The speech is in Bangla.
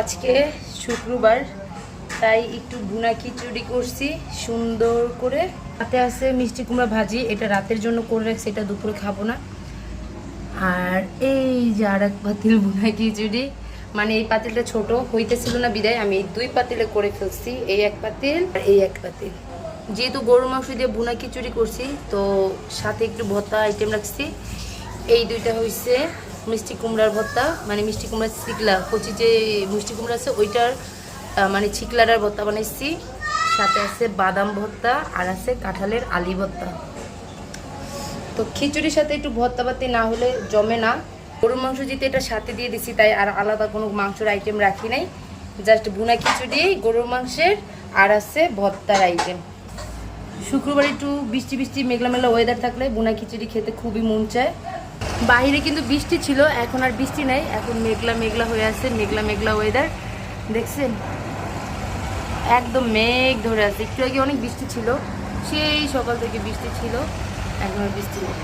আজকে শুক্রবার, তাই একটু বুনা খিচুড়ি করছি, সুন্দর করে। হাতে আছে মিষ্টি কুমড়া ভাজি, এটা রাতের জন্য করে রাখছি, এটা দুপুরে খাব না। আর এই যে আর এক পাতিল বুনা খিচুড়ি মানে এই পাতিলটা ছোট, হইতেছিল না বিদায়, আমি দুই পাতিলে করে ফেলছি, এই এক পাতিল আর এই এক পাতিল। যেহেতু গরুর মাংস দিয়ে বুনা খিচুড়ি করছি, তো সাথে একটু ভর্তা আইটেম রাখছি। এই দুইটা হয়েছে মিষ্টি কুমড়ার ভর্তা মানে মিষ্টি কুমড়ার চিকলা কচি যে মিষ্টি কুমড়া আছে ওইটার মানে ছিকলাটার ভর্তা বানাইছি। সাথে আছে বাদাম ভর্তা আর আছে কাঁঠালের আলি ভর্তা। তো খিচুড়ির সাথে একটু ভর্তা পাতি না হলে জমে না। গরুর মাংস যেহেতু এটা সাথে দিয়ে দিছি, তাই আর আলাদা কোনো মাংসের আইটেম রাখি নাই। জাস্ট বুনা খিচুড়ি গরুর মাংসের আর আছে ভর্তার আইটেম শুক্রবার একটু বৃষ্টি বৃষ্টি, মেঘলা মেঘলা ওয়েদার থাকলে বুনা খিচুড়ি খেতে খুবই মন চায়। বাইরে কিন্তু বৃষ্টি ছিল, এখন আর বৃষ্টি নাই। এখন মেঘলা মেঘলা হয়ে আছে, মেঘলা মেঘলা ওয়েদার দেখছেন? একদম মেঘ ধরে আছে। একটু আগে অনেক বৃষ্টি ছিল, সেই সকাল থেকে বৃষ্টি ছিল, এখন আর বৃষ্টি নেই।